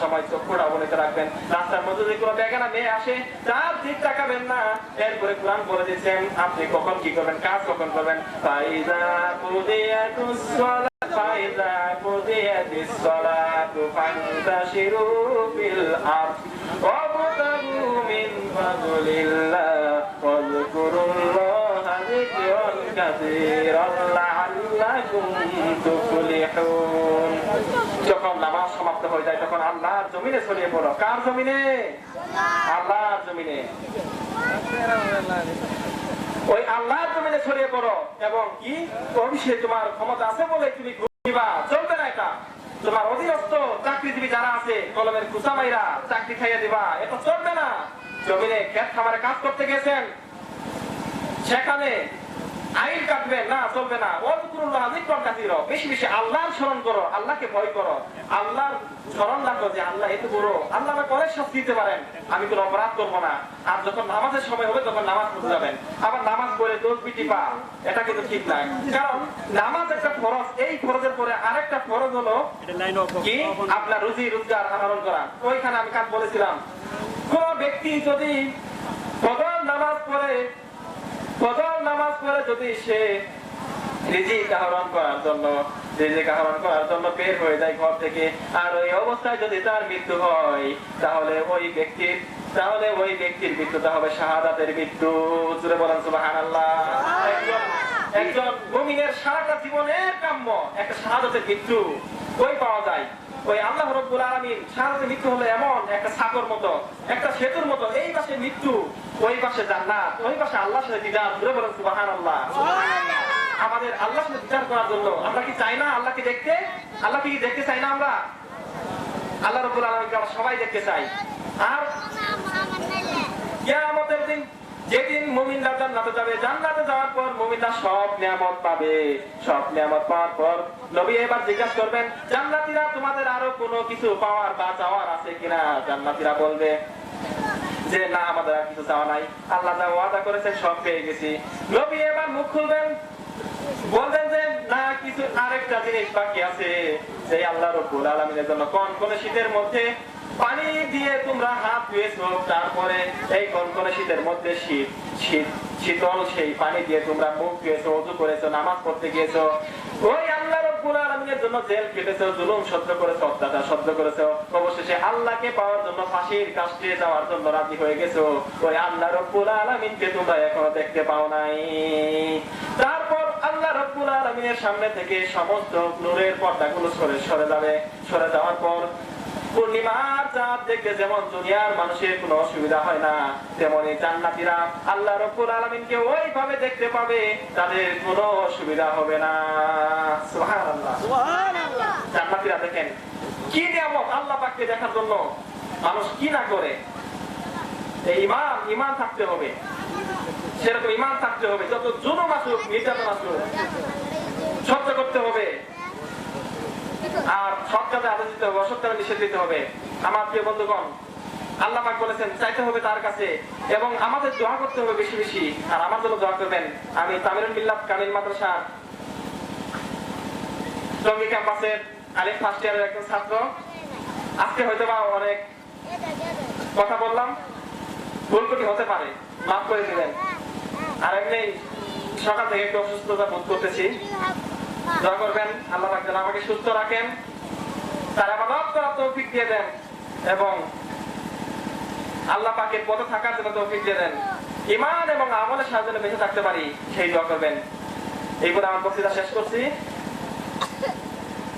সময় চক্ষুটা অবনীত রাখবেন। রাস্তার মধ্যে যদি কোনো বেগানা মেয়ে আসে, তার দিক তাকাবেন না। এরপরে কোরআন বলে দিয়েছেন, আপনি কখন কি করবেন, কাজ কখন করবেন? ফাইদা কুদিয়াতুস সালাত ফাইদা কুদিয়াতিস সালাত ফান্তাশিরু ফিল আরদ। ওয়াবতাগু মিন ফাদলিল্লাহ ওয়াযকুরুল্লাহা যিকরান কাসীরান লাআল্লাকুম তুফলিহুন। যখন নামাজ সমাপ্ত হয়ে যায়, তখন আল্লাহর জমিনে ছড়িয়ে পড়ো। কার জমিনে? আল্লাহর জমিনে। ওই আল্লাহর জমিনে ছড়িয়ে পড়ো। এবং কি? অভিষেক তোমার ক্ষমতা আছে বলে তুমি ঘুরিবা চলবে না এটা। তোমার অধীনস্থ চাকরিজীবী যারা আছে, কলমের কুসামাইরা চাকরি খাইয়ে দিবা। এটা চলবে না। জমিনে খেত খামারে কাজ করতে গেছেন। সেখানে আইন কাটবে না চলবে না। ওয়াজকুরুল্লাহ যিকরান কাসীরা বেশি বেশি আল্লাহর স্মরণ করো আল্লাহকে ভয় করো। আল্লাহর স্মরণ রাখো যে আল্লাহ এত বড়। আল্লাহ আমাকে অনেক শাস্তি দিতে পারেন আমি কোনো অপরাধ করব না। আর যখন নামাজের সময় হবে তখন নামাজ পড়তে যাবেন। আবার নামাজ পড়ে দোষ বিটি পা এটা কিন্তু ঠিক না। কারণ নামাজ একটা ফরজ এই ফরজের পরে আরেকটা ফরজ হলো কি? আপনার রুজি রোজগার আহরণ করা। ওইখানে আমি কাজ বলেছিলাম। কোন ব্যক্তি যদি ফজর নামাজ পড়ে নামাজ পড়ে যদি সে রিজিক আহরণ করার জন্য রিজিক আহরণ করার জন্য বের হয়ে যায় ঘর থেকে আর ওই অবস্থায় যদি তার মৃত্যু হয় তাহলে ওই ব্যক্তির তাহলে ওই ব্যক্তির মৃত্যুটা হবে শাহাদাতের মৃত্যু। জুড়ে বলেন সুবহানাল্লাহ। একজন একজন মুমিনের সারাটা জীবনের কাম্য একটা শাহাদাতের মৃত্যু ওই পাওয়া যায়? ওই আল্লাহ রব্বুল আলামিন শাহাদাতের মৃত্যু হলো এমন একটা সাগর মতো একটা সেতুর মতো এই পাশে মৃত্যু। ওই পাশে জান্নাত ওই পাশে আল্লাহর সাথে দিদার জুড়ে বলেন সুবহানাল্লাহ। আমাদের আল্লাহর সাথে বিচার করার জন্য। আমরা কি চাই না আল্লাহকে দেখতে? আল্লাহকে কি দেখতে চাই না আমরা? আল্লাহ রব্বুল আলামিনকে আমরা সবাই দেখতে চাই? আর কিয়ামতের দিন যেদিন মুমিনরা জান্নাতে যাবে জান্নাতে যাওয়ার পর মুমিনরা সব নিয়ামত পাবে। সব নিয়ামত পাওয়ার পর নবী এবার জিজ্ঞাসা করবেন জান্নাতীরা তোমাদের আরও কোনো কিছু পাওয়ার বা চাওয়ার আছে কিনা? জান্নাতীরা বলবে যে না, আমাদের আর কিছু চাওয়া নাই। আল্লাহ যা ওয়াদা করেছেন, সব পেয়ে গেছি। নবী এবার মুখ খুলবেন, বলবেন যে, না, কিছু আরেকটা জিনিস বাকি আছে সেই আল্লাহ রব্বুল আলামিনের জন্য। কোন কোন শীতের মধ্যে পানি দিয়ে তোমরা হাত ধুয়েছো তারপরে এই কোন কোন শীতের মধ্যে শীত শীত, শীতল সেই পানি দিয়ে তোমরা মুখ ধুয়েছো অজু করেছ, নামাজ পড়তে গিয়েছো। ওই আলামিনের জন্য জেল কেটেছো, জুলুম সহ্য করেছ, অত্যাচার সহ্য করেছ। অবশেষে আল্লাহকে পাওয়ার জন্য ফাঁসির যাওয়ার জন্য রাজি হয়ে গেছো। ওই আল্লাহ রব্বুল আলামিনকে তোমরা এখনও দেখতে পাও নাই। তারপর আল্লাহ রব্বুল আলামিনের সামনে থেকে সমস্ত নূরের পর্দাগুলো সরে সরে যাবে। সরে যাওয়ার পর পূর্ণিমার চাঁদ দেখতে যেমন দুনিয়ার মানুষের কোনো অসুবিধা হয় না, তেমনি জান্নাতীরা আল্লাহ রব্বুল আলামিনকে ওইভাবে দেখতে পাবে, তাদের কোনো অসুবিধা হবে না। সুবহানাল্লাহ দেখেন। কি নিয়ামত আল্লাহ পাককে দেখার জন্য? মানুষ কি না করে? এই ইমান ইমান থাকতে হবে। সেরকম ইমান থাকতে হবে। যত জুলুম আসুক, নির্যাতন আসুক, সহ্য করতে হবে। আর আদেশ দিতে হবে নিষেধ দিতে হবে। আমার প্রিয় বন্ধুগণ, আল্লাহ পাক বলেছেন, চাইতে হবে তার কাছে এবং আমাদের দোয়া করতে হবে বেশি বেশি। আর আমার জন্য দোয়া করবেন। আমি তামিরুল মিল্লাত কামিল মাদ্রাসা টঙ্গী ক্যাম্পাসের আলিফ ফার্স্ট ইয়ারের একজন ছাত্র। আজকে হয়তো বা অনেক কথা বললাম। হতে পারে, মাফ করে দিবেন। আর এমনি সকাল থেকে একটু অসুস্থতা বোধ করতেছি। করবেন, আল্লাহ পাক আমাকে সুস্থ রাখেন, তার আবাদত করার তৌফিক দিয়ে দেন এবং আল্লাহ পাকের পথে থাকার জন্য তৌফিক দিয়ে দেন। ইমান এবং আমলের সাহায্যে বেঁচে থাকতে পারি, সেই দোয়া করবেন। এই আমার বক্তৃতা শেষ করছি।